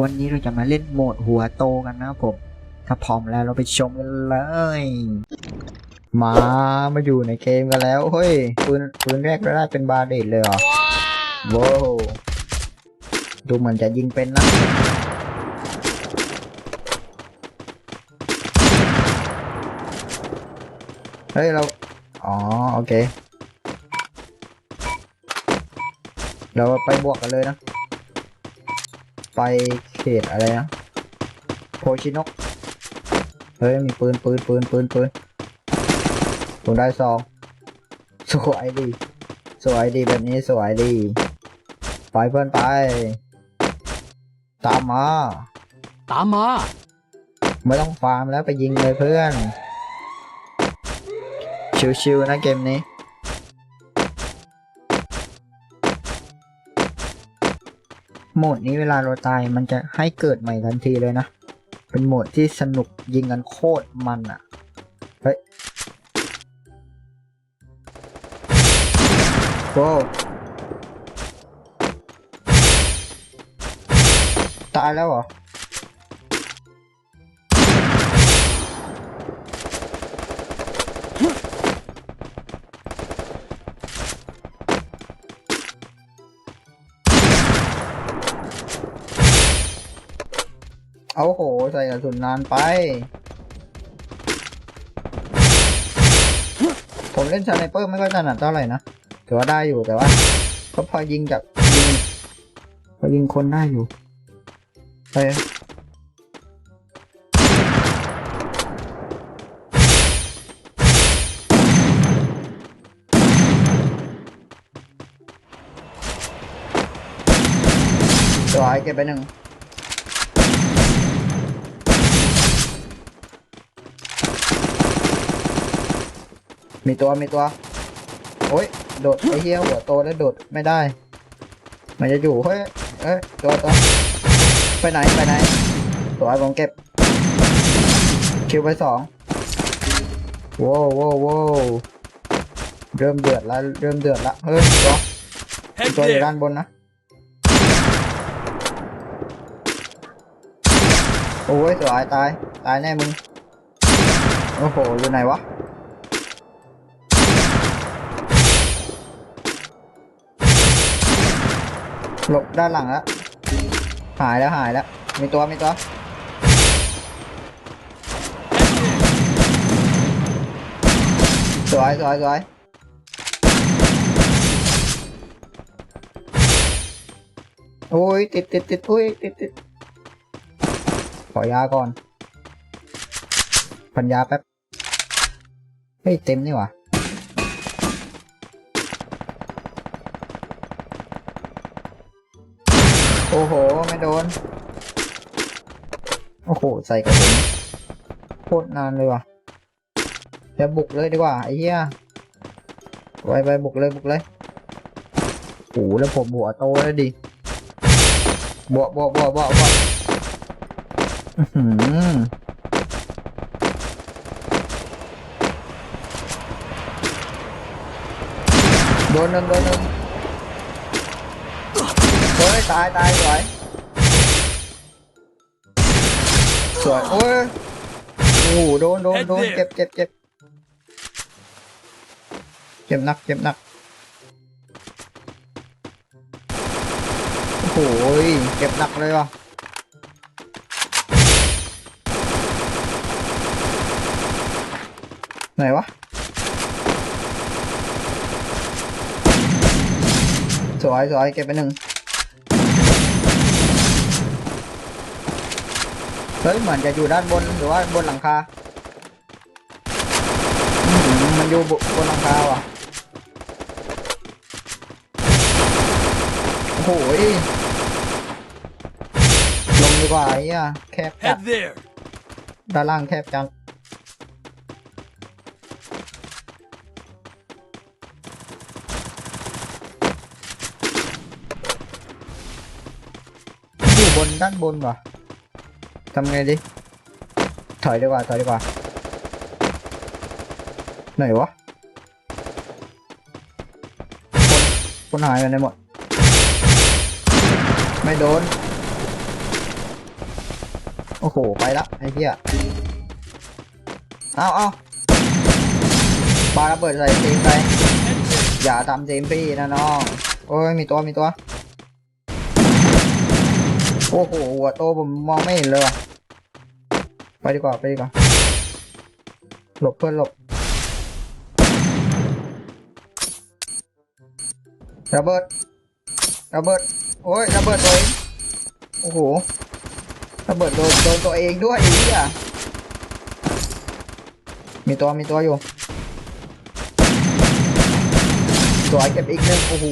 วันนี้เราจะมาเล่นโหมดหัวโตกันนะครับผม ถ้าพร้อมแล้วเราไปชมกันเลย มามาอยู่ในเกมกันแล้วเฮ้ยปืนปืนแรกเราได้เป็นบาเดดเลยเหรอว้าวดูเหมือนจะยิงเป็นนะเฮ้ยเราอ๋อโอเค เราไปบวกกันเลยนะ ไป เขตอะไรนะโพชินกเฮ้ยมีปืนปืนปืนปืนปืนผมได้ซองสวยดีสวยดีแบบนี้สวยดีไปเพื่อนไป ตามมา ตามมา ไม่ต้องฟาร์มแล้วไปยิงเลยเพื่อน ชิวๆนะเกมนี้ โหมดนี้เวลาเราตายมันจะให้เกิดใหม่ทันทีเลยนะ เป็นโหมดที่สนุกยิงกันโคตรมันอะ่ะ เฮ้ยโว้วตายแล้วเหรอ เอาโห ใส่กระสุนนานไป ผมเล่นสไนเปอร์ไม่ค่อยถนัดเท่าไหร่นะถือว่าได้อยู่แต่ว่าก็พอยิงจากยิงพอยิงคนได้อยู่ไปตัวไอ้เก็บไปหนึ่ง มีตัวมีตัว โอ้ย โดดไอ้เหี้ยหัวโตแล้วโดดไม่ได้ มันจะอยู่เฮ้ยเอ้ยตัวตัวไปไหนไปไหน ตัวไอ้ผมเก็บ คิวไปสองโว้วโว้วโว้วเริ่มเดือดแล้วเริ่มเดือดละเฮ้ยตัว Head ตัวอยู่ there. ด้านบนนะโอ้ยตัวไอ้ตาย ตายแน่มึง โอ้โห อยู่ไหนวะ หลบด้านหลังแล้วหายแล้วหายแล้ว มีตัวมีตัวสวยสวยสวยโอ้ยติดติดติดอุ้ยติดติดขอยาก่อนพันยาแป๊บ เฮ้ย เต็มนี่หว่า โอ้โห ไม่โดน โอ้โห ใส่กระสุนโคตรนานเลยว่ะจะบุกเลยดีกว่าไอ้เหี้ยไปไปบุกเลยบุกเลยโอ้โหแล้วผมบัวโตแล้วดิบวกบวกบวกบวกบวกอื้อหือโดนหนึ่งโดนหนึ่ง เฮ้ยตายตายสวยสวยโอ้ยโอ้โหโดนโดนโดนเจ็บเจ็บเจ็บเจ็บหนักเจ็บหนักโอ้โหเจ็บหนักเลยว่ะไหนวะสวยสวยเก็บไปหนึ่ง เฮ้ยเหมือนจะอยู่ด้านบนหรือว่าบนหลังคาอื้อหือมันอยู่บนหลังคาว่ะโอ้โหยลงดีกว่าไอ้เหี้ยแคบจัด Head there. ด้านล่างแคบจัง อยู่บนด้านบนวะ ทำไงดีถอยดีกว่า ถอยดีกว่า ไหนวะคนคนหายไปไหนหมด ไม่โดน โอ้โห ไปละไอ้เหี้ย เอาเอาปาระเบิดใส่ทีมไป อย่าทำทีมพี่นะน้อง โอ้ย มีตัว มีตัว โอ้โหหัวโตผมมองไม่เห็นเลยว่ะไปดีกว่าไปดีกว่า หลบเพื่อนหลบระเบิดระเบิดโอ้ยระเบิดตัวเองโอ้โหระเบิดโดนโดนตัวเองด้วยอ้เหี้ยมีตัวมีตัวอยู่ตัวเก็บอีกหนึ่งโอ้โห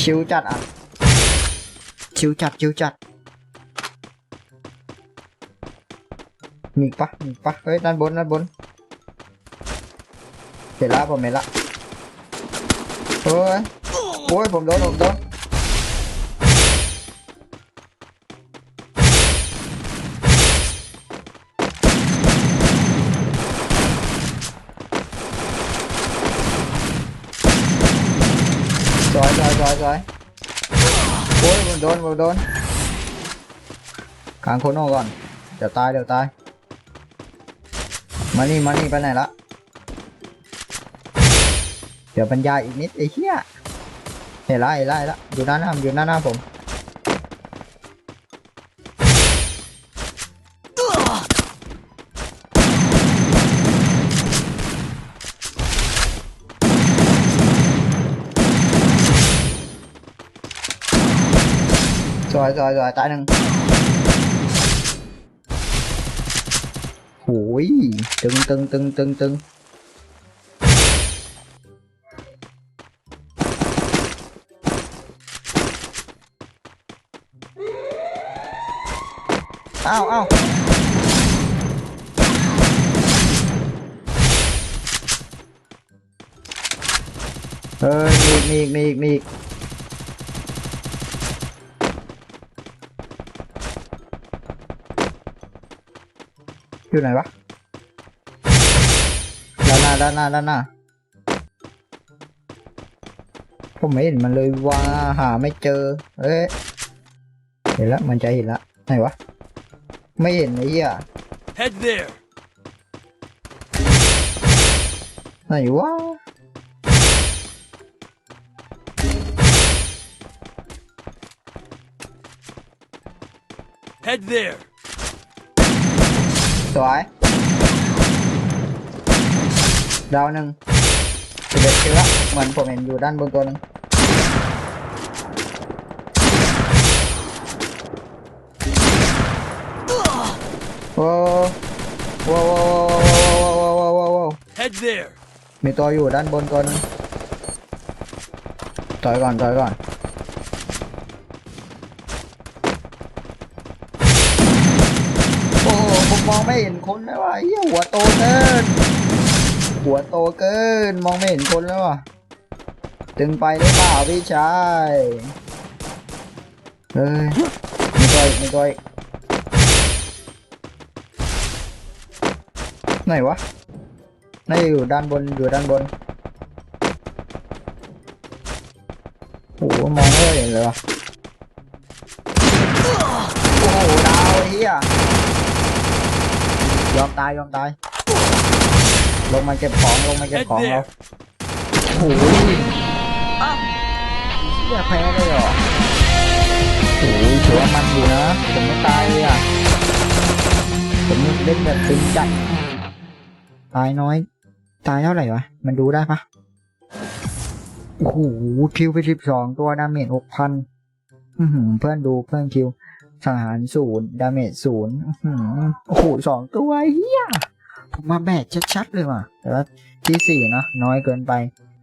ชิวจัดอะ chiếu chặt chiếu chặt. Mình pa mình pa ấy đan bốn đan bốn. Để lá vào mày lạ ôi ôi. Bom đốt bom đốt. Rồi rồi rồi rồi. โอ้ยโดนโดนจอยจอยจออยโดนผมโดนกางโคโน่ก่อน เดี๋ยวตายเดี๋ยวตาย มานี่มานี่ไปไหนละเดี๋ยวบรรยายอีกนิดไอ้เหี้ยเห็นละเห็นละเห็นละอยู่หน้าหน้าอยู่หน้าหน้าผม rồi rồi rồi tại nâng ui, tưng tưng tưng tưng tưng. Ao ao. Ơi mi mi mi mi อ้าวอ้าวเออมีอีกมีอีกมีอีกมีอีกอยู่ไหนวะด้านหน้าด้านหน้าด้านหน้าผมไม่เห็นมันเลยว่าหาไม่เจอเอ้ยเห็นแล้วมันจะเห็นแล้วไหนวะไม่เห็นไอ้เหี้ย Head there. ไหนวะ Head there. สวย ดาวหนึ่งสิบเอ็ดคิวละเหมือนผมเห็นอยู่ด้านบนตัวหนึ่งโอ้โหโอ้โหโอ้โหโอ้โหโอ้โหโอ้โหอ้ Head there. มีตัวอยู่ด้านบนตัวหนึงต่อยก่อนต่อยก่อน มองไม่เห็นคนเลยว่ะเหี้ยหัวโตเกิน หัวโตเกิน มองไม่เห็นคนแล้วว่ะตึงไปหรือเปล่าพี่ชายเฮ้ยไมีตัวอีกมีตัวอีกไหนวะน่าอยู่ด้านบนอยู่ด้านบนโอ้โหมองไม่เห็นเลยวะโอ้โหดาวเฮีย ยอมตายยอมตาย ลงมาเก็บของลงมาเก็บ Head ของเรา there. โอ้โหอ้าวเฮียแพ้เลยเหรอโอ้โหถือว่ามันอยู่นะผมไม่ตายเลยอะผมเล่นแบบตึงจัดตายน้อย ตายเท่าไหร่วะ มันดูได้ปะโอ้โหคิวไปสิบสองตัวดาเมจหกพันเพื่อนดูเพื่อนคิว สังหารศูนย์ดาเมจศูนย์หือโอ้โหสองตัวเฮียผมมาแบกชัดๆเลยว่ะ แต่ว่าที่สี่เนาะน้อยเกินไป